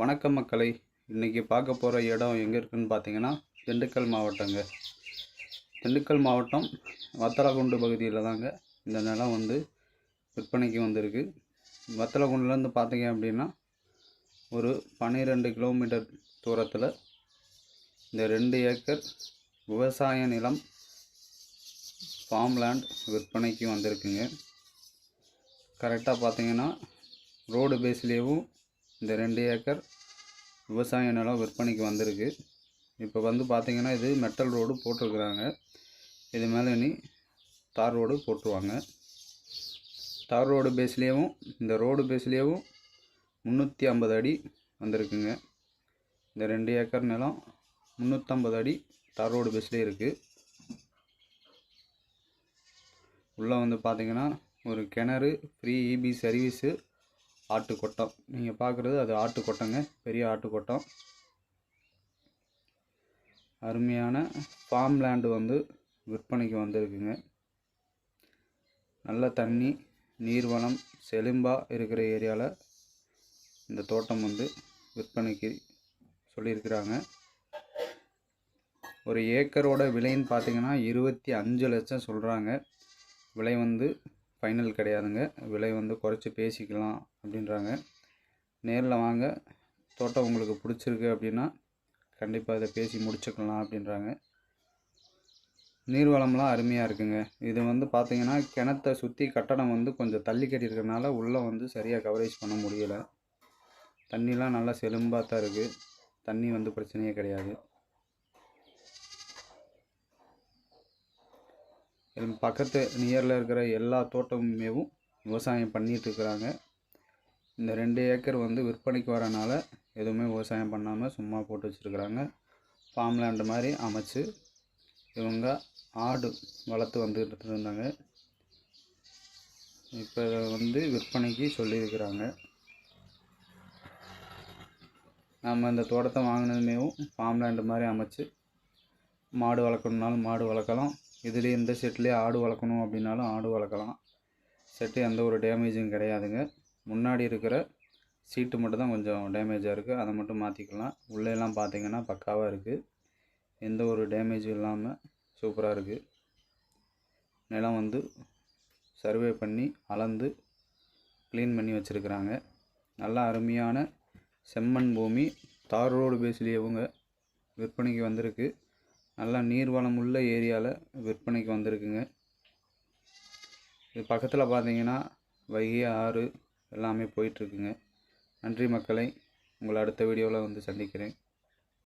வணக்கம் மக்களை. இன்றைக்கி பார்க்க போகிற இடம் எங்கே இருக்குதுன்னு பார்த்தீங்கன்னா திண்டுக்கல் மாவட்டங்க. திண்டுக்கல் மாவட்டம் வத்தலகுண்டு பகுதியில் தாங்க இந்த நிலம் வந்து விற்பனைக்கு வந்திருக்கு. வத்தலகுண்டுலேருந்து பார்த்தீங்க அப்படின்னா ஒரு பன்னிரெண்டு கிலோமீட்டர் தூரத்தில் இந்த ரெண்டு ஏக்கர் விவசாய நிலம் ஃபார்ம்லேண்ட் விற்பனைக்கு வந்திருக்குங்க. கரெக்டாக பார்த்தீங்கன்னா ரோடு பேஸ்லேயும் இந்த ரெண்டு ஏக்கர் விவசாய நிலம் விற்பனைக்கு வந்திருக்கு. இப்போ வந்து பார்த்திங்கன்னா இது மெட்டல் ரோடு போட்டிருக்குறாங்க. இது மேலே இனி தார் ரோடு போட்டுருவாங்க. தார் ரோடு பேஸ்லேயும் இந்த ரோடு பேஸ்லேயும் முந்நூற்றி ஐம்பது அடி வந்திருக்குங்க. இந்த ரெண்டு ஏக்கர் நிலம் முந்நூற்றம்பது அடி தார் ரோடு பேஸ்லேயே இருக்குது உள்ளே வந்து பார்த்திங்கன்னா ஒரு கிணறு ஃப்ரீ இபி சர்வீஸு ஆட்டு கொட்டம் நீங்கள் பார்க்குறது அது ஆட்டு கொட்டங்க பெரிய ஆட்டு கொட்டம் அருமையான ஃபார்ம் லேண்டு வந்து விற்பனைக்கு வந்திருக்குங்க. நல்ல தண்ணி நீர்வளம் செழும்பாக இருக்கிற ஏரியாவில் இந்த தோட்டம் வந்து விற்பனைக்கு சொல்லியிருக்கிறாங்க. ஒரு ஏக்கரோட விலைன்னு பார்த்தீங்கன்னா இருபத்தி அஞ்சு லட்சம் சொல்கிறாங்க விலை வந்து ஃபைனல் கிடையாதுங்க. விலை வந்து குறைச்சி பேசிக்கலாம் அப்படின்றாங்க. நேரில் வாங்க. தோட்டம் உங்களுக்கு பிடிச்சிருக்கு அப்படின்னா கண்டிப்பாக இதை பேசி முடிச்சுக்கலாம் அப்படின்றாங்க. நீர்வளம்லாம் அருமையாக இருக்குங்க. இது வந்து பார்த்திங்கன்னா கிணத்தை சுற்றி கட்டடம் வந்து கொஞ்சம் தள்ளி கட்டியிருக்கறனால உள்ளே வந்து சரியாக கவரேஜ் பண்ண முடியலை. தண்ணிலாம் நல்லா செலும்பாக தான் இருக்குது தண்ணி வந்து பிரச்சனையே கிடையாது. பக்கத்து நியரில் இருக்கிற எல்லா தோட்டமுமேவும் விவசாயம் பண்ணிகிட்ருக்குறாங்க இருக்கிறாங்க. இந்த ரெண்டு ஏக்கர் வந்து விற்பனைக்கு வரனால எதுவுமே விவசாயம் பண்ணாமல் சும்மா போட்டு வச்சுருக்குறாங்க. ஃபார்ம் லேண்டு மாதிரி அமைச்சு இவங்க ஆடு வளர்த்து வந்துக்கிட்டு இருந்தாங்க. இப்போ வந்து விற்பனைக்கு சொல்லியிருக்கிறாங்க. நம்ம இந்த தோட்டத்தை வாங்கினதுமேவும் ஃபார்ம் லேண்டு மாதிரி அமைச்சு மாடு வளர்க்கணுன்னாலும் மாடு வளர்க்கலாம். இதுலேயே இந்த செட்லேயே ஆடு வளர்க்கணும் அப்படின்னாலும் ஆடு வளர்க்கலாம். செட்டு எந்த ஒரு டேமேஜும் கிடையாதுங்க. முன்னாடி இருக்கிற சீட்டு மட்டும் தான் கொஞ்சம் டேமேஜாக இருக்குது அதை மட்டும் மாற்றிக்கலாம் உள்ளேலாம் பார்த்தீங்கன்னா பக்காவாக இருக்குது எந்த ஒரு டேமேஜும் இல்லாமல் சூப்பராக இருக்குது நிலம் வந்து சர்வே பண்ணி அளந்து க்ளீன் பண்ணி வச்சுருக்குறாங்க. நல்லா அருமையான செம்மண் பூமி. தார் ரோடு பேஸ்லேயேவுங்க விற்பனைக்கு வந்திருக்கு. நல்லா நீர்வளம் உள்ள ஏரியாவில் விற்பனைக்கு வந்திருக்குங்க. இது பக்கத்தில் பார்த்தீங்கன்னா வைகை ஆறு எல்லாமே போயிட்டுருக்குங்க நன்றி மக்களை. உங்களை அடுத்த வீடியோவில் வந்து சந்திக்கிறேன்.